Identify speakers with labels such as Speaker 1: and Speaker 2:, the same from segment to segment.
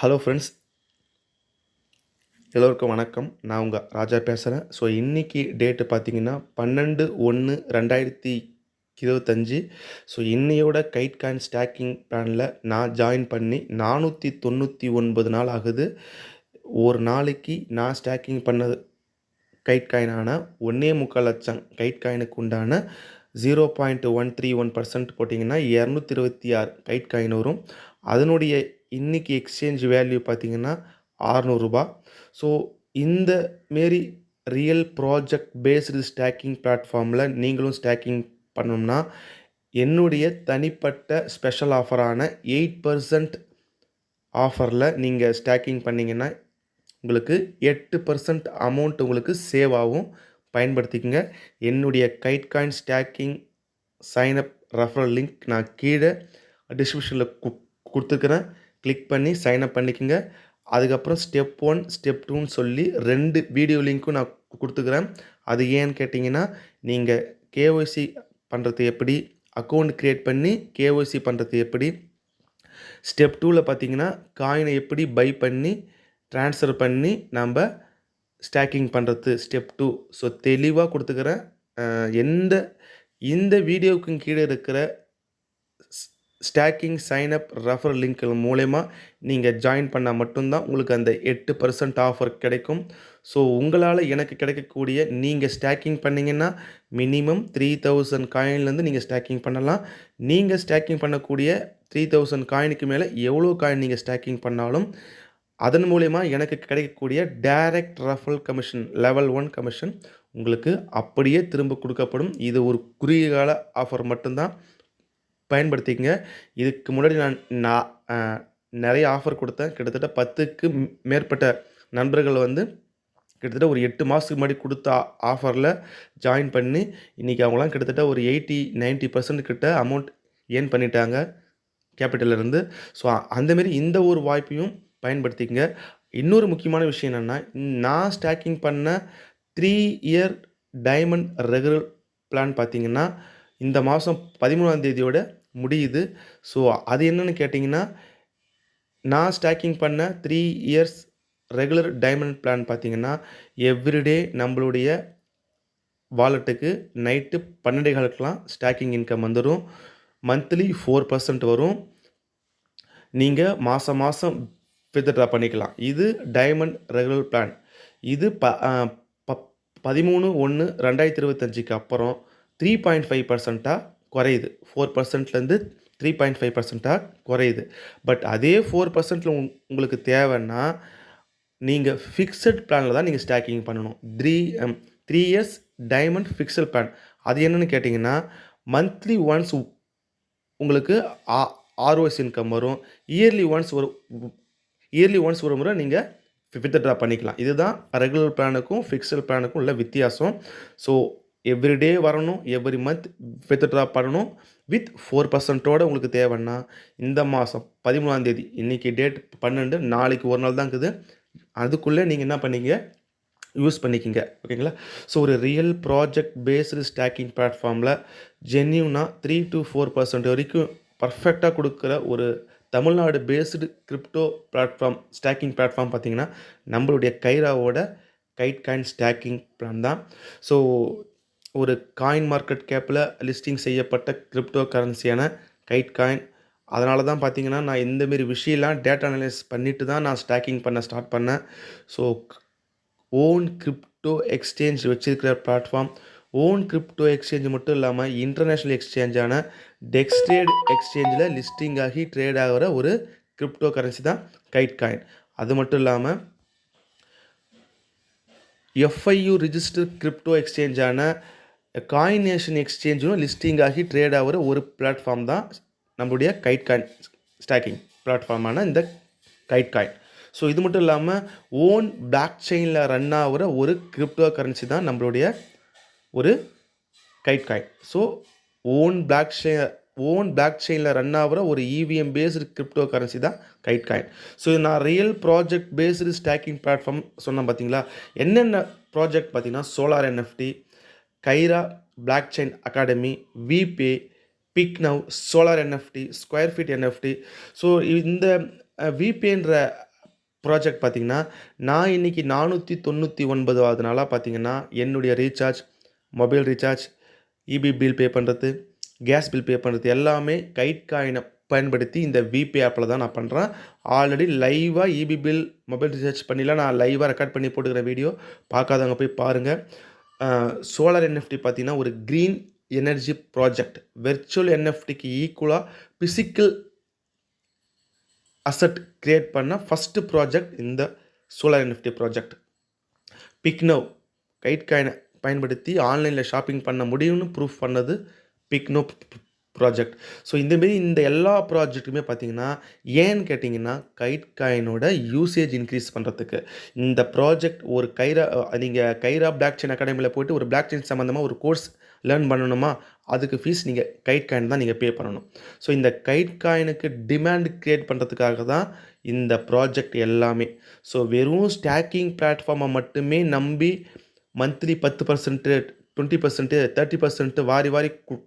Speaker 1: Hello friends எல்லோருக்கும் வணக்கம். நான் உங்கள் ராஜா பேசுகிறேன் ஸோ இன்றைக்கி டேட்டு பார்த்தீங்கன்னா பன்னெண்டு ஒன்று ரெண்டாயிரத்தி இருபத்தஞ்சி. ஸோ இன்னையோட கைட் காயின் ஸ்டாக்கிங் பிளானில் நான் ஜாயின் பண்ணி நானூற்றி தொண்ணூற்றி ஒன்பது நாள் ஆகுது. ஒரு நாளைக்கு நான் ஸ்டாக்கிங் பண்ணது கைட் காயினான ஒன்றே முக்கால் லட்சம் கைட் காயினுக்கு உண்டான zero point one three one percent போட்டிங்கன்னா இரநூத்தி இருபத்தி ஆறு கைட் காயின் வரும். அதனுடைய இன்றைக்கி எக்ஸ்சேஞ்ச் வேல்யூ பார்த்தீங்கன்னா ஆறுநூறுபா. ஸோ இந்த மாரி ரியல் ப்ராஜெக்ட் பேஸ்டு ஸ்டாக்கிங் பிளாட்ஃபார்மில் நீங்களும் ஸ்டாக்கிங் பண்ணணும்னா என்னுடைய தனிப்பட்ட ஸ்பெஷல் ஆஃபரான எயிட் பர்சன்ட் ஆஃபரில் நீங்கள் ஸ்டாக்கிங் பண்ணிங்கன்னா உங்களுக்கு எட்டு பர்சன்ட் அமௌண்ட் உங்களுக்கு சேவ் ஆகும் பயன்படுத்திக்கங்க. என்னுடைய kite coin staking sign up referral link நான் கீழே டிஸ்கிரிப்ஷனில் கு கொடுத்துருக்குறேன். கிளிக் பண்ணி சைனப் பண்ணிக்கோங்க. அதுக்கப்புறம் ஸ்டெப் ஒன் ஸ்டெப் டூன்னு சொல்லி ரெண்டு வீடியோ லிங்க்கும் நான் கொடுத்துக்கிறேன். அது ஏன்னு கேட்டிங்கன்னா நீங்கள் கேஒய்சி பண்ணுறது எப்படி அக்கௌண்ட் க்ரியேட் பண்ணி கேஒய்சி பண்ணுறது எப்படி ஸ்டெப் டூவில் பார்த்தீங்கன்னா காயினை எப்படி பை பண்ணி ட்ரான்ஸ்ஃபர் பண்ணி நம்ம ஸ்டாக்கிங் பண்ணுறது ஸ்டெப் டூ ஸோ தெளிவாக கொடுத்துக்கிறேன். எந்த இந்த வீடியோவுக்கும் கீழே இருக்கிற ஸ்டாக்கிங் சைனப் ரெஃபர் லிங்க்கள் மூலயமா நீங்கள் ஜாயின் பண்ணால் மட்டும்தான் உங்களுக்கு அந்த எட்டு பர்சன்ட் ஆஃபர் கிடைக்கும். ஸோ உங்களால் எனக்கு கிடைக்கக்கூடிய நீங்கள் ஸ்டாக்கிங் பண்ணிங்கன்னா மினிமம் த்ரீ தௌசண்ட் காயின்லேருந்து நீங்கள் ஸ்டாக்கிங் பண்ணலாம். நீங்கள் ஸ்டாக்கிங் பண்ணக்கூடிய த்ரீ தௌசண்ட் காயினுக்கு மேலே எவ்வளோ காயின் நீங்கள் ஸ்டாக்கிங் பண்ணாலும் அதன் மூலயமா எனக்கு கிடைக்கக்கூடிய direct referral commission level one commission உங்களுக்கு அப்படியே திரும்ப கொடுக்கப்படும். இது ஒரு குறுகிய கால ஆஃபர் மட்டும்தான். பயன்படுத்திக்கங்க. இதுக்கு முன்னாடி நான் நான் நிறைய ஆஃபர் கொடுத்தேன். கிட்டத்தட்ட பத்துக்கு மேற்பட்ட நண்பர்கள் வந்து கிட்டத்தட்ட ஒரு எட்டு மாதத்துக்கு முன்னாடி கொடுத்த ஆஃபரில் ஜாயின் பண்ணி இன்றைக்கி அவங்களாம் கிட்டத்தட்ட ஒரு எயிட்டி 90% பர்சன்ட் கிட்ட அமௌண்ட் ஏர்ன் பண்ணிட்டாங்க கேபிட்டலேருந்து இருந்து. ஸோ அந்தமாரி இந்த ஒரு வாய்ப்பையும் பயன்படுத்திக்கங்க. இன்னொரு முக்கியமான விஷயம் என்னென்னா நான் ஸ்டாக்கிங் பண்ண three year diamond regular plan பார்த்திங்கன்னா இந்த மாதம் பதிமூணாம் தேதியோட முடியுது. ஸோ அது என்னென்னு கேட்டிங்கன்னா நான் ஸ்டாக்கிங் பண்ண three years regular diamond plan பார்த்தீங்கன்னா எவ்ரிடே நம்மளுடைய வாலெட்டுக்கு நைட்டு பன்னெண்டு காலுக்கெலாம் ஸ்டாக்கிங் இன்கம் வந்துடும் மந்த்லி ஃபோர் பர்சன்ட் வரும். நீங்கள் மாதம் மாதம் வித்ட்ரா பண்ணிக்கலாம். இது டைமண்ட் ரெகுலர் பிளான் இது ப ப- பதிமூணு ஒன்று ரெண்டாயிரத்தி இருபத்தஞ்சிக்கு அப்புறம் த்ரீ பாயிண்ட் ஃபைவ் பர்சண்ட்டாக குறையுது. ஃபோர் பர்சன்ட்லேருந்து த்ரீ பாயிண்ட் ஃபைவ் பர்சண்ட்டாக குறையுது. பட் அதே ஃபோர் பர்சன்ட்டில் உங்களுக்கு தேவைன்னா நீங்கள் ஃபிக்ஸட் பிளானில் தான் நீங்கள் ஸ்டாக்கிங் பண்ணணும். Three three years diamond fixed plan அது என்னென்னு கேட்டிங்கன்னா மந்த்லி ஒன்ஸ் உங்களுக்கு ஆர்ஓஎஸ் இன்கம் வரும். இயர்லி ஒன்ஸ் ஒரு இயர்லி ஒன்ஸ் ஒரு முறை நீங்கள் வித்ட்ரா பண்ணிக்கலாம். இதுதான் ரெகுலர் பிளானுக்கும் ஃபிக்ஸட் பிளானுக்கும் உள்ள வித்தியாசம். ஸோ எவ்ரிடே வரணும் எவ்ரி மந்த் வித்ட்ரா பண்ணணும். வித் ஃபோர் பர்சன்ட்டோட உங்களுக்கு தேவைன்னா இந்த மாதம் பதிமூணாம் தேதி இன்றைக்கி டேட் பன்னெண்டு நாளைக்கு ஒரு நாள் தான் இருக்குது. அதுக்குள்ளே நீங்கள் என்ன பண்ணீங்க? யூஸ் பண்ணிக்கிங்க. ஓகேங்களா? ஸோ ஒரு ரியல் ப்ராஜெக்ட் பேஸ்டு ஸ்டாக்கிங் பிளாட்ஃபார்மில் ஜென்யூனாக த்ரீ டு ஃபோர் பர்சன்ட் வரைக்கும் பர்ஃபெக்டாக கொடுக்குற ஒரு Tamil Nadu based crypto platform staking platform பார்த்தீங்கன்னா நம்மளுடைய கைராவோட கைட் காயின் ஸ்டாக்கிங் பிளான் தான். ஸோ ஒரு காயின் மார்க்கெட் கேப்பில் லிஸ்டிங் செய்யப்பட்ட கிரிப்டோ கரன்சியான கைட் காயின் அதனால தான் பார்த்தீங்கன்னா நான் இந்தமாரி விஷயம்லாம் டேட்டா அனலைஸ் பண்ணிட்டு தான் நான் ஸ்டாக்கிங் பண்ண ஸ்டார்ட் பண்ணேன். ஸோ ஓன் கிரிப்டோ எக்ஸ்சேஞ்ச் வச்சிருக்கிற பிளாட்ஃபார்ம் ஓன் கிரிப்டோ எக்ஸ்சேஞ்ச் மட்டும் இல்லாமல் இன்டர்நேஷ்னல் எக்ஸ்சேஞ்சான டெக்ஸ்ட்ரேட் எக்ஸ்சேஞ்சில் லிஸ்டிங் ஆகி ட்ரேட் ஆகிற ஒரு கிரிப்டோ கரன்சி தான் கைட் காயின் அது மட்டும் இல்லாமல் எஃப்ஐயு ரிஜிஸ்டர் கிரிப்டோ எக்ஸ்சேஞ்சான காயினேஷன் எக்ஸ்சேஞ்சும் லிஸ்டிங் ஆகி ட்ரேட் ஆகிற ஒரு பிளாட்ஃபார்ம் தான் நம்மளுடைய கைட் காயின் ஸ்டாக்கிங் பிளாட்ஃபார்மான இந்த கைட் காயின் ஸோ இது மட்டும் இல்லாமல் ஓன் பிளாக் செயினில் ரன் ஆகிற ஒரு கிரிப்டோ கரன்சி தான் நம்மளுடைய ஒரு kite coin so own block செ ஓன் பிளாக் செயினில் ரன் ஆகிற ஒரு இவிஎம் பேஸ்டு கிரிப்டோ கரன்சி தான் கைட் காயின் ஸோ நான் real project based staking platform சொன்னேன் பார்த்தீங்களா என்னென்ன ப்ராஜெக்ட் பார்த்தீங்கன்னா solar NFT Kaira block chain academy VPay pick now solar NFT square feet NFT so இந்த விபேன்ற ப்ராஜெக்ட் பார்த்திங்கன்னா நான் இன்னைக்கு 499வது நாளா பார்த்தீங்கன்னா, என்னுடைய recharge, mobile recharge, EB bill pay பண்ணுறது, கேஸ் பில் பே பண்ணுறது எல்லாமே கைட் காயினை பயன்படுத்தி இந்த விபே ஆப்பில் தான் நான் பண்ணுறேன் ஆல்ரெடி லைவாக ஈபி பில், மொபைல் ரீசார்ஜ் பண்ணிலாம் நான் லைவாக ரெக்கார்ட் பண்ணி போட்டுக்கிற வீடியோ. பார்க்காதவங்க போய் பாருங்கள் சோலார் என்எஃப்டி பார்த்தீங்கன்னா, ஒரு க்ரீன் எனர்ஜி ப்ராஜெக்ட். வெர்ச்சுவல் என்எஃப்டிக்கு ஈக்குவலாக ஃபிசிக்கல் அசெட் கிரியேட் பண்ண ஃபஸ்ட்டு ப்ராஜெக்ட் இந்த solar NFT project. Pick now kite காயினை பயன்படுத்தி ஆன்லைனில் ஷாப்பிங் பண்ண முடியும்னு ப்ரூஃப் பண்ணது பிக்னோ ப்ராஜெக்ட். ஸோ இந்த மாரி இந்த எல்லா ப்ராஜெக்ட்டுமே பார்த்தீங்கன்னா, ஏன்னு கேட்டிங்கன்னா கைட் காயினோட யூசேஜ் இன்க்ரீஸ் பண்ணுறதுக்கு இந்த ப்ராஜெக்ட் ஒரு கைரா நீங்கள் கைரா பிளாக் செயின் அகாடமியில் போயிட்டு ஒரு பிளாக் செயின் சம்மந்தமாக ஒரு கோர்ஸ் லேர்ன் பண்ணணுமா, அதுக்கு ஃபீஸ் நீங்கள் கைட் காயின் தான் நீங்கள் பே பண்ணணும். ஸோ இந்த கைட் காயினுக்கு டிமாண்ட் க்ரியேட் பண்ணுறதுக்காக தான் இந்த ப்ராஜெக்ட் எல்லாமே. ஸோ வெறும் ஸ்டாக்கிங் பிளாட்ஃபார்மை மட்டுமே நம்பி மந்த்லி 10%, 20%, 30% வாரி வாரி வாரி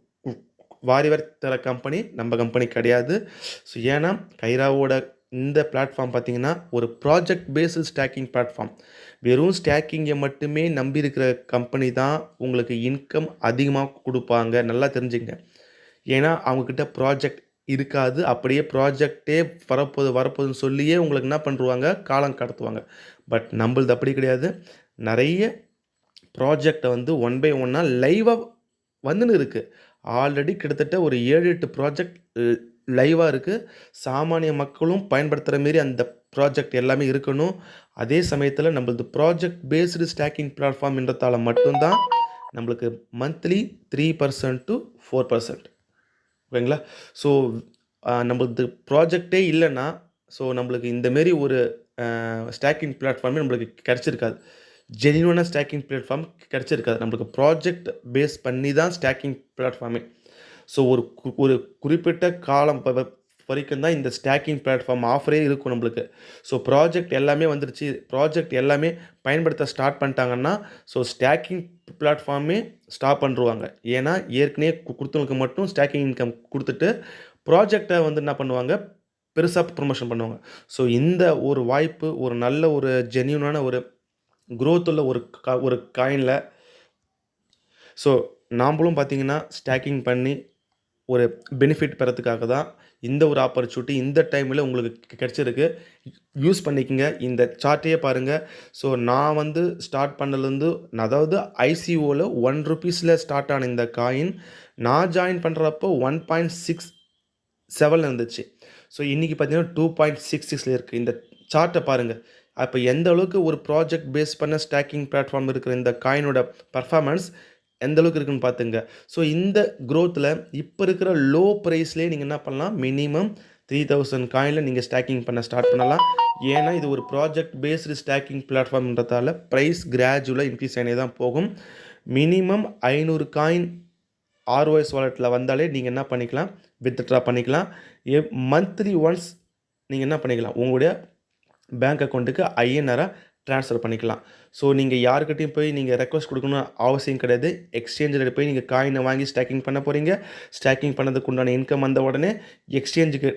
Speaker 1: வாரி தர கம்பெனி நம்ம கம்பெனி கிடையாது. ஸோ ஏன்னா, கைராவோட இந்த பிளாட்ஃபார்ம் பார்த்தீங்கன்னா, ஒரு ப்ராஜெக்ட் பேஸ்டு ஸ்டாக்கிங் பிளாட்ஃபார்ம். வெறும் ஸ்டாக்கிங்கை மட்டுமே நம்பி இருக்கிற கம்பெனி தான் உங்களுக்கு இன்கம் அதிகமாக கொடுப்பாங்க நல்லா தெரிஞ்சுங்க ஏன்னா, அவங்கக்கிட்ட ப்ராஜெக்ட் இருக்காது. அப்படியே ப்ராஜெக்ட்டே வரப்போது வரப்போதுன்னு சொல்லியே உங்களுக்கு என்ன பண்ணுவாங்க காலம் கடத்துவாங்க. பட் நம்மளது அப்படி கிடையாது. நிறைய ப்ராஜெக்டை வந்து ஒன் பை ஒன்னா லைவாக வந்துன்னு இருக்குது ஆல்ரெடி கிட்டத்தட்ட ஒரு 7, 8 ப்ராஜெக்ட் லைவாக இருக்குது சாமானிய மக்களும் பயன்படுத்துகிற மாரி அந்த ப்ராஜெக்ட் எல்லாமே இருக்கணும். அதே சமயத்தில் நம்மளது ப்ராஜெக்ட் பேஸ்டு ஸ்டாக்கிங் பிளாட்ஃபார்ம்ன்றதால மட்டும்தான் நம்மளுக்கு மந்த்லி 3% டூ 4% ஓகேங்களா? ஸோ நம்மளது ப்ராஜெக்ட்டே இல்லைன்னா ஸோ நம்மளுக்கு இந்த மாரி ஒரு ஸ்டாக்கிங் பிளாட்ஃபார்மே நம்மளுக்கு கிடைச்சிருக்காது. ஜென்யூனான ஸ்டாக்கிங் பிளாட்ஃபார்ம் கிடைச்சிருக்காது. நம்மளுக்கு ப்ராஜெக்ட் பேஸ் பண்ணி தான் ஸ்டாக்கிங் பிளாட்ஃபார்மே. ஸோ ஒரு கு ஒரு குறிப்பிட்ட காலம் வரைக்கும் தான் இந்த ஸ்டாக்கிங் பிளாட்ஃபார்ம் ஆஃபரே இருக்கும் நம்மளுக்கு. ஸோ ப்ராஜெக்ட் எல்லாமே வந்துருச்சு. ப்ராஜெக்ட் எல்லாமே பயன்படுத்த ஸ்டார்ட் பண்ணிட்டாங்கன்னா, ஸோ ஸ்டாக்கிங் பிளாட்ஃபார்மே ஸ்டாப் பண்ணிருவாங்க. ஏன்னா, ஏற்கனவே கொடுத்தவங்களுக்கு குடுத்தவங்களுக்கு மட்டும் ஸ்டாக்கிங் இன்கம் கொடுத்துட்டு ப்ராஜெக்டை வந்து என்ன பண்ணுவாங்க, பெருசாக ப்ரொமோஷன் பண்ணுவாங்க. ஸோ இந்த ஒரு வாய்ப்பு ஒரு நல்ல ஒரு ஜென்யூனான ஒரு க்ரோத் உள்ள ஒரு கா ஒரு காயினில் ஸோ நாம்பளும் பார்த்தீங்கன்னா, ஸ்டாக்கிங் பண்ணி ஒரு பெனிஃபிட் பெறத்துக்காக தான் இந்த ஒரு ஆப்பர்ச்சுனிட்டி இந்த டைமில் உங்களுக்கு கிடச்சிருக்கு யூஸ் பண்ணிக்கங்க. இந்த சார்ட்டையே பாருங்கள் ஸோ நான் வந்து ஸ்டார்ட் பண்ணலேருந்து அதாவது ஐசிஓவில் ஒன் ருபீஸில் ஸ்டார்ட் ஆன இந்த காயின், நான் ஜாயின் பண்ணுறப்ப ஒன் பாயிண்ட் சிக்ஸ் செவன் இருந்துச்சு. ஸோ இன்றைக்கி பார்த்தீங்கன்னா டூ பாயிண்ட் சிக்ஸ் சிக்ஸில் இருக்குது இந்த சார்ட்டை பாருங்கள் அப்போ எந்த அளவுக்கு ஒரு ப்ராஜெக்ட் பேஸ் பண்ண ஸ்டாக்கிங் பிளாட்ஃபார்ம் இருக்கிற இந்த காயினோட பர்ஃபார்மன்ஸ் எந்த அளவுக்கு இருக்குன்னு பார்த்துங்க ஸோ இந்த க்ரோத்தில் இப்போ இருக்கிற லோ ப்ரைஸ்லேயே நீங்கள் என்ன பண்ணலாம், மினிமம் த்ரீ தௌசண்ட் காயினில் நீங்கள் ஸ்டாக்கிங் பண்ண ஸ்டார்ட் பண்ணலாம். ஏன்னா, இது ஒரு ப்ராஜெக்ட் பேஸ்டு ஸ்டாக்கிங் பிளாட்ஃபார்ம்ன்றதால ப்ரைஸ் கிராஜுவலாக இன்க்ரீஸ் ஆகினே தான் போகும். மினிமம் ஐநூறு காயின் ஆர்ஓஎஸ் வாலெட்டில் வந்தாலே நீங்கள் என்ன பண்ணிக்கலாம், வித்ட்ரா பண்ணிக்கலாம். எ மந்த்லி ஒன்ஸ் நீங்கள் என்ன பண்ணிக்கலாம், உங்களுடைய பேங்க் அக்கௌண்ட்டுக்கு ஐஎன்ஆராக ட்ரான்ஸ்ஃபர் பண்ணிக்கலாம். ஸோ நீங்கள் யாருக்கிட்டையும் போய் நீங்கள் ரெக்வெஸ்ட் கொடுக்கணும் அவசியம் கிடையாது. எக்ஸ்சேஞ்சில் போய் நீங்கள் காயினை வாங்கி ஸ்டாக்கிங் பண்ண போறீங்க. ஸ்டாக்கிங் பண்ணதுக்கு உண்டான இன்கம் வந்த உடனே எக்ஸ்சேஞ்சுக்கு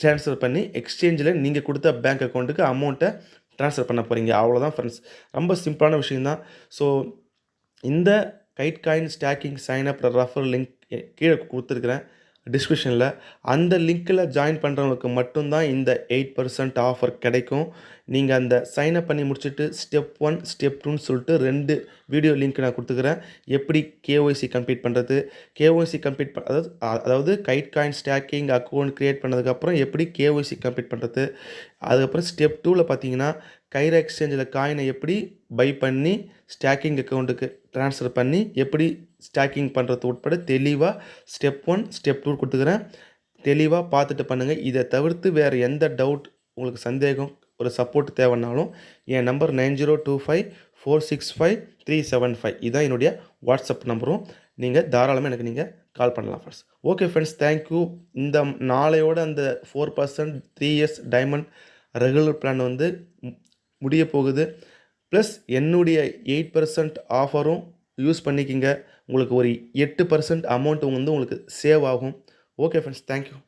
Speaker 1: ட்ரான்ஸ்ஃபர் பண்ணி, எக்ஸ்சேஞ்சில் நீங்கள் கொடுத்த பேங்க் அக்கௌண்ட்டுக்கு அமௌண்ட்டை ட்ரான்ஸ்ஃபர் பண்ண போறீங்க. அவ்வளோதான் ஃப்ரெண்ட்ஸ் ரொம்ப சிம்பிளான விஷயந்தான் ஸோ இந்த kite coin staking sign up refer link கீழே கொடுத்துருக்குறேன் டிஸ்கிரிப்ஷனில் அந்த லிங்க்கில் ஜாயின் பண்ணுறவங்களுக்கு மட்டும் தான் இந்த எயிட் பர்சன்ட் ஆஃபர் கிடைக்கும். நீங்கள் அந்த சைனப் பண்ணி முடிச்சுட்டு ஸ்டெப் ஒன் ஸ்டெப் டூன்னு சொல்லிட்டு ரெண்டு வீடியோ லிங்க் நான் கொடுத்துக்கிறேன். எப்படி கேஒய்சி கம்ப்ளீட் பண்ணுறது கேஒய்சி கம்ப்ளீட் ப அதாவது அதாவது kite coin staking account create பண்ணதுக்கப்புறம் எப்படி கேஒய்சி கம்ப்ளீட் பண்ணுறது அதுக்கப்புறம் ஸ்டெப் டூவில் பார்த்தீங்கன்னா, கைரா எக்ஸ்சேஞ்சில் காயினை எப்படி பை பண்ணி ஸ்டாக்கிங் அக்கௌண்ட்டுக்கு ட்ரான்ஸ்ஃபர் பண்ணி, எப்படி ஸ்டாக்கிங் பண்ணுறது உட்பட தெளிவாக ஸ்டெப் ஒன் ஸ்டெப் டூ கொடுத்துக்கிறேன் தெளிவாக பார்த்துட்டு பண்ணுங்கள் இதை தவிர்த்து வேறு எந்த டவுட் உங்களுக்கு சந்தேகம், ஒரு சப்போர்ட் தேவைன்னாலும் என் நம்பர் 9025465375 இதான் என்னுடைய வாட்ஸ்அப் நம்பரும். நீங்கள் தாராளமாக எனக்கு நீங்கள் கால் பண்ணலாம் friends okay friends thank you. இந்த நாளையோட அந்த 4% 3 இயர்ஸ் டைமண்ட் ரெகுலர் பிளான் வந்து முடிய போகுது. ப்ளஸ் என்னுடைய எயிட் பர்சன்ட் ஆஃபரும் யூஸ் பண்ணிக்கிங்க உங்களுக்கு ஒரு எட்டு பர்சன்ட் அமௌண்ட் வந்து உங்களுக்கு சேவ் ஆகும். Okay friends thank you.